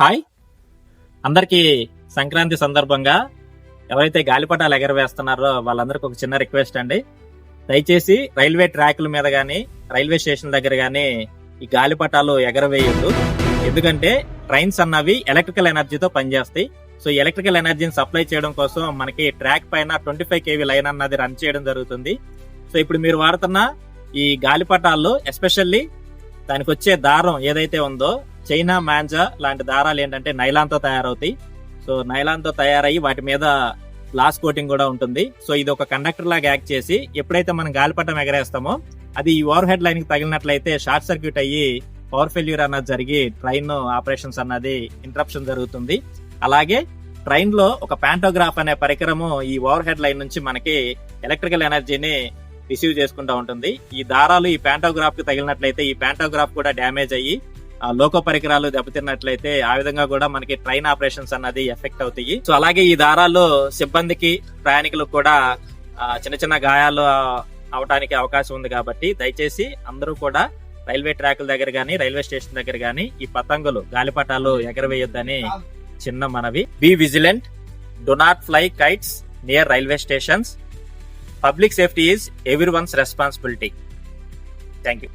Hi. అందరికీ సంక్రాంతి సందర్భంగా ఎవరైతే గాలిపటాలు ఎగరవేస్తున్నారో వాళ్ళందరికీ ఒక చిన్న రిక్వెస్ట్ అండి. దయచేసి రైల్వే ట్రాకుల మీద కానీ రైల్వే స్టేషన్ దగ్గర కానీ ఈ గాలిపటాలు ఎగరవేయొద్దు. ఎందుకంటే ట్రైన్స్ అన్నవి ఎలక్ట్రికల్ ఎనర్జీతో పనిచేస్తాయి. సో ఎలక్ట్రికల్ ఎనర్జీని సప్లై చేయడం కోసం మనకి ట్రాక్ పైన ట్వంటీ ఫైవ్ కేవీ లైన్ అన్నది రన్ చేయడం జరుగుతుంది. సో ఇప్పుడు మీరు వాడుతున్న ఈ గాలిపటాల్లో ఎస్పెషల్లీ దానికి వచ్చే దారం ఏదైతే ఉందో చైనా మాంజా లాంటి దారాలు ఏంటంటే నైలాన్తో తయారవుతాయి. సో నైలాన్తో తయారయ్యి వాటి మీద గ్లాస్ కోటింగ్ కూడా ఉంటుంది. సో ఇది ఒక కండక్టర్ లాగా యాక్ట్ చేసి ఎప్పుడైతే మనం గాలిపటం ఎగరేస్తామో అది ఈ ఓవర్ హెడ్ లైన్కి తగిలినట్లయితే షార్ట్ సర్క్యూట్ అయ్యి పవర్ ఫెయిల్యూర్ అన్నది జరిగి ట్రైన్ ఆపరేషన్స్ అన్నది ఇంటరప్షన్ జరుగుతుంది. అలాగే ట్రైన్లో ఒక ప్యాంటోగ్రాఫ్ అనే పరికరము ఈ ఓవర్ హెడ్ లైన్ నుంచి మనకి ఎలక్ట్రికల్ ఎనర్జీని రిసీవ్ చేసుకుంటూ ఉంటుంది. ఈ దారాలు ఈ ప్యాంటోగ్రాఫ్కి తగిలినట్లయితే ఈ ప్యాంటోగ్రాఫ్ కూడా డ్యామేజ్ అయ్యి ఆ లోకో పరికరాలు దెబ్బతిన్నట్లయితే ఆ విధంగా కూడా మనకి ట్రైన్ ఆపరేషన్స్ అన్నది ఎఫెక్ట్ అవుతాయి. సో అలాగే ఈ దారాల్లో సిబ్బందికి ప్రయాణికులకు కూడా చిన్న చిన్న గాయాలు అవడానికి అవకాశం ఉంది కాబట్టి దయచేసి అందరూ కూడా రైల్వే ట్రాకుల దగ్గర కానీ రైల్వే స్టేషన్ దగ్గర కానీ ఈ పతంగులు గాలిపటాలు ఎగరవేయొద్దని చిన్న మనవి. Be vigilant do not fly kites near railway stations. Public safety is everyone's responsibility thank you